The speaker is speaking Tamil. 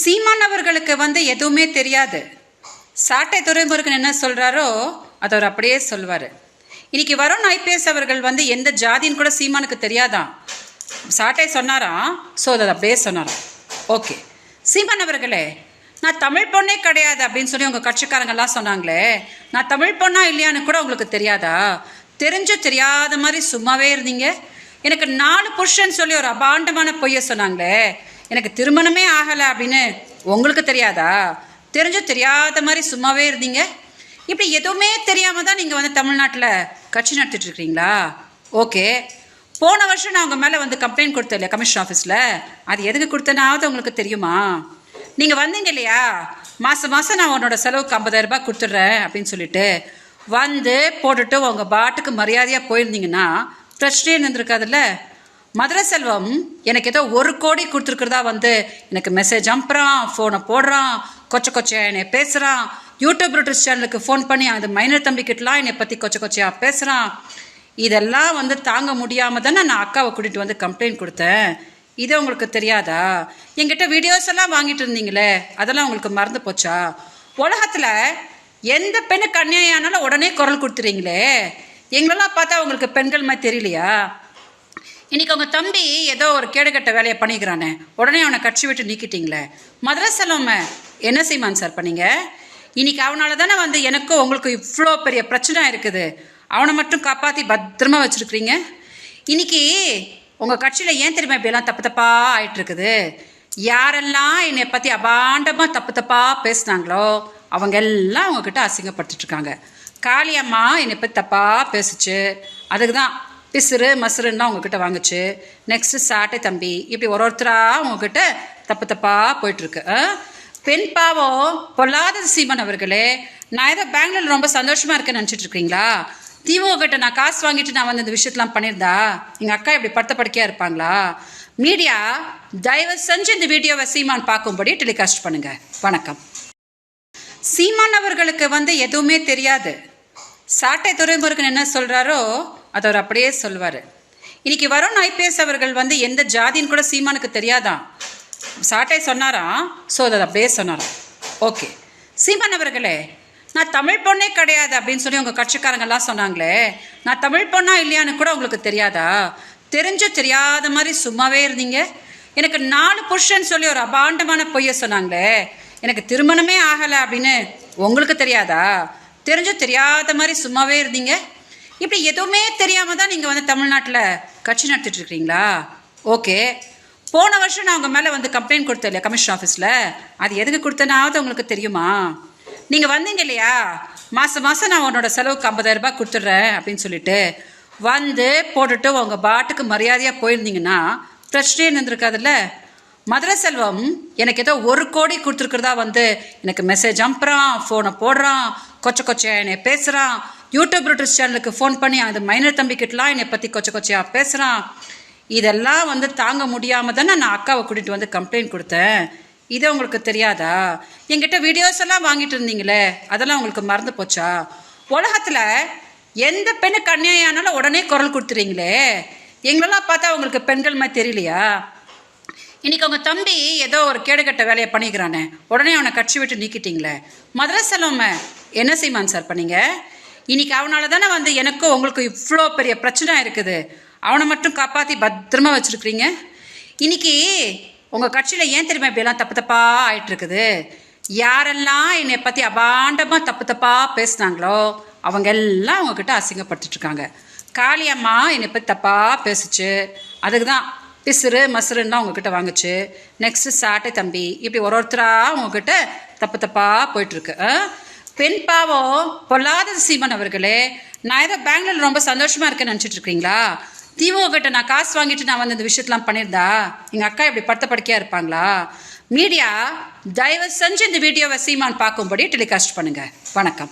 சீமான் அவர்களுக்கு வந்து எதுவுமே தெரியாது. சாட்டை துறைமுருகன் என்ன சொல்கிறாரோ அதை அவர் அப்படியே சொல்வார். இன்னைக்கு வருண் ஐபிஎஸ் அவர்கள் வந்து எந்த ஜாதின்னு கூட சீமானுக்கு தெரியாதான் சாட்டை சொன்னாராம் ஸோ அதை அப்படியே சொன்னாராம் ஓகே. சீமான் அவர்களே நான் தமிழ் பொண்ணே கிடையாது அப்படின்னு சொல்லி உங்கள் கட்சிக்காரங்கெல்லாம் சொன்னாங்களே நான் தமிழ் பொண்ணா இல்லையான்னு கூட உங்களுக்கு தெரியாதா? தெரிஞ்சும் தெரியாத மாதிரி சும்மாவே இருந்தீங்க. எனக்கு நாலு புருஷன் சொல்லி ஒரு அபாண்டமான பொய்யை சொன்னாங்களே எனக்கு திருமணமே ஆகலை அப்படின்னு உங்களுக்கு தெரியாதா? தெரிஞ்சும் தெரியாத மாதிரி சும்மாவே இருந்தீங்க. இப்படி எதுவுமே தெரியாமல் தான் நீங்கள் வந்து தமிழ்நாட்டில் கட்சி நடத்திட்டு இருக்கிறீங்களா ஓகே. போன வருஷம் நான் உங்கள் மேலே வந்து கம்ப்ளைண்ட் கொடுத்தேன் இல்லையா கமிஷன் ஆஃபீஸில் அது எதுக்கு கொடுத்தனாவது உங்களுக்கு தெரியுமா? நீங்கள் வந்தீங்க இல்லையா? மாதம் மாதம் நான் உன்னோட செலவுக்கு ஐம்பதாயிரரூபா கொடுத்துட்றேன் அப்படின்னு சொல்லிட்டு வந்து போட்டுட்டு உங்கள் பாட்டுக்கு மரியாதையாக போயிருந்தீங்கன்னா பிரச்சனையே இருந்திருக்காதுல்ல? மதுரை செல்வம் எனக்கு ஏதோ ஒரு கோடி கொடுத்துருக்குறதா வந்து எனக்கு மெசேஜ் அனுப்புகிறான் ஃபோனை போடுறான் கொச்ச கொச்சையா என்னை பேசுகிறான் யூடியூப் ரூட்டர்ஸ் சேனலுக்கு ஃபோன் பண்ணி அந்த மைனர் தம்பிக்கிட்டலாம் என்னை பற்றி கொச்ச கொச்சையா பேசுகிறான் இதெல்லாம் வந்து தாங்க முடியாமல் தானே நான் அக்காவை கூட்டிகிட்டு வந்து கம்ப்ளைண்ட் கொடுத்தேன். இது உங்களுக்கு தெரியாதா? என்கிட்ட வீடியோஸ் எல்லாம் வாங்கிட்டு இருந்தீங்களே அதெல்லாம் உங்களுக்கு மறந்து போச்சா? உலகத்தில் எந்த பெண்ணுக்கு அநியாயம் உடனே குரல் கொடுத்துறீங்களே? எங்களெல்லாம் பார்த்தா உங்களுக்கு பெண்கள் மாதிரி தெரியலையா? இன்னைக்கு உங்கள் தம்பி ஏதோ ஒரு கேடுகட்ட வேலையை பண்ணிக்கிறானே. உடனே அவனை கட்சி விட்டு நீக்கிட்டீங்களே. மதுரை செல்வம என்ன செய்வான் சார் பண்ணீங்க? இன்னைக்கு அவனால தானே வந்து எனக்கும் உங்களுக்கு இவ்வளோ பெரிய பிரச்சனை இருக்குது. அவனை மட்டும் காப்பாற்றி பத்திரமா வச்சுருக்கிறீங்க? இன்னைக்கு உங்கள் கட்சியில் ஏன் தெரியுமா இப்படியெல்லாம் தப்பு தப்பாக ஆயிட்டு இருக்குது யாரெல்லாம் என்னை பற்றி அபாண்டமாக தப்பு தப்பாக பேசுனாங்களோ அவங்க எல்லாம் அவங்கக்கிட்ட அசிங்கப்படுத்திட்டு இருக்காங்க. காளியம்மா என்னை பற்றி தப்பாக பேசுச்சு. அதுக்கு தான் பிசுறு மசுறுன்னா உங்ககிட்ட வாங்குச்சு. நெக்ஸ்ட் சாட்டை தம்பி. இப்படி ஒரு ஒருத்தராக உங்ககிட்ட தப்பு தப்பாக போயிட்டுருக்கு. பெண் பாவம் பொல்லாத சீமன் அவர்களே. நான் ஏதோ பெங்களூர் ரொம்ப சந்தோஷமாக இருக்கேன்னு நினச்சிட்டு இருக்கீங்களா? திமுக கிட்ட நான் காசு வாங்கிட்டு நான் வந்து இந்த விஷயத்தெலாம் பண்ணியிருந்தா எங்கள் அக்கா இப்படி படுத்த படுக்கையாக இருப்பாங்களா? மீடியா தயவு செஞ்சு இந்த வீடியோவை சீமான் பார்க்கும்படி டெலிகாஸ்ட் பண்ணுங்க. வணக்கம். சீமான் அவர்களுக்கு வந்து எதுவுமே தெரியாது. சாட்டை துறைமுருகன் என்ன சொல்கிறாரோ அதை அவர் அப்படியே சொல்வார். இன்னைக்கு வருண் ஐபிஎஸ் அவர்கள் வந்து எந்த ஜாதின்னு கூட சீமானுக்கு தெரியாதான் சாட்டை சொன்னாரா? ஸோ அதை அப்படியே சொன்னாராம் ஓகே. சீமான் அவர்களே நான் தமிழ் பொண்ணே கிடையாது அப்படின்னு சொல்லி உங்கள் கட்சிக்காரங்கெல்லாம் சொன்னாங்களே நான் தமிழ் பொண்ணா இல்லையான்னு கூட உங்களுக்கு தெரியாதா? தெரிஞ்சும் தெரியாத மாதிரி சும்மாவே இருந்தீங்க. எனக்கு நாலு புருஷன் சொல்லி ஒரு அபாண்டமான பொய்யை சொன்னாங்களே எனக்கு திருமணமே ஆகலை அப்படின்னு உங்களுக்கு தெரியாதா? தெரிஞ்சும் தெரியாத மாதிரி சும்மாவே இருந்தீங்க. இப்படி எதுவுமே தெரியாமல் தான் நீங்கள் வந்து தமிழ்நாட்டில் கட்சி நடத்திட்டு இருக்கிறீங்களா ஓகே. போன வருஷம் நான் உங்கள் மேலே வந்து கம்ப்ளைண்ட் கொடுத்தேன் இல்லையா கமிஷன் ஆஃபீஸில் அது எதுக்கு கொடுத்தனாவது உங்களுக்கு தெரியுமா? நீங்கள் வந்தீங்க இல்லையா? மாதம் மாதம் நான் உன்னோட செலவுக்கு ஐம்பதாயிரரூபா கொடுத்துட்றேன் அப்படின்னு சொல்லிட்டு வந்து போட்டுட்டு உங்கள் பாட்டுக்கு மரியாதையாக போயிருந்தீங்கன்னா பிரச்சனையே இருந்திருக்காதுல்ல? மதுரை செல்வம் எனக்கு ஏதோ ஒரு கோடி கொடுத்துருக்குறதா வந்து எனக்கு மெசேஜ் அனுப்புகிறான் ஃபோனை போடுறான் கொச்ச கொச்சையா என்னை பேசுகிறான் யூடியூப் ரூட்டர்ஸ் சேனலுக்கு ஃபோன் பண்ணி அந்த மைனர் தம்பிக்கிட்டலாம் என்னை பற்றி கொச்ச கொச்சையா பேசுகிறான் இதெல்லாம் வந்து தாங்க முடியாமல் தானே நான் அக்காவை கூட்டிகிட்டு வந்து கம்ப்ளைண்ட் கொடுத்தேன். இது உங்களுக்கு தெரியாதா? என்கிட்ட வீடியோஸ் எல்லாம் வாங்கிட்டு இருந்தீங்களே அதெல்லாம் உங்களுக்கு மறந்து போச்சா? உலகத்தில் எந்த பெண்ணுக்கு அநியாயம் உடனே குரல் கொடுத்துறீங்களே. எங்களெல்லாம் பார்த்தா உங்களுக்கு பெண்கள் மாதிரி தெரியலையா? இன்னைக்கு அவங்க தம்பி ஏதோ ஒரு கேடுகட்ட வேலையை பண்ணிக்கிறானே. உடனே அவனை கட்சி விட்டு நீக்கிட்டீங்களே. மதுரை செல்வம் என்ன செய்மான் சார் பண்ணீங்க? இன்னைக்கு அவனால தானே வந்து எனக்கும் உங்களுக்கு இவ்வளோ பெரிய பிரச்சனை இருக்குது. அவனை மட்டும் காப்பாற்றி பத்திரமா வச்சுருக்கிறீங்க? இன்னைக்கு உங்கள் கட்சியில் ஏன் தெரியுமா இப்படியெல்லாம் தப்பு தப்பாக ஆயிட்டுருக்குது? யாரெல்லாம் என்னை பற்றி அபாண்டமாக தப்பு தப்பாக பேசுனாங்களோ அவங்க எல்லாம் அவங்கக்கிட்ட அசிங்கப்படுத்திட்டு இருக்காங்க காளியம்மா என்னை பற்றி தப்பாக பேசுச்சு. அதுக்கு தான் பிசுறு மசுறுன்னா உங்ககிட்ட வாங்குச்சு. நெக்ஸ்ட் சாட்டை தம்பி இப்படி ஒரு ஒருத்தராக உங்ககிட்ட தப்பு தப்பாக போயிட்டுருக்கு. பெண் பாவம் பொல்லாத சீமன் அவர்களே நான் ஏதோ பெங்களூர் ரொம்ப சந்தோஷமாக இருக்கேன்னு நினச்சிட்டு இருக்கீங்களா? திமுக கிட்ட நான் காசு வாங்கிட்டு நான் வந்து இந்த விஷயத்தெலாம் பண்ணியிருந்தா எங்கள் அக்கா இப்படி படுத்த படுக்கையாக இருப்பாங்களா? மீடியா தயவு செஞ்சு இந்த வீடியோவை சீமான் பார்க்கும்படி டெலிகாஸ்ட் பண்ணுங்க. வணக்கம்.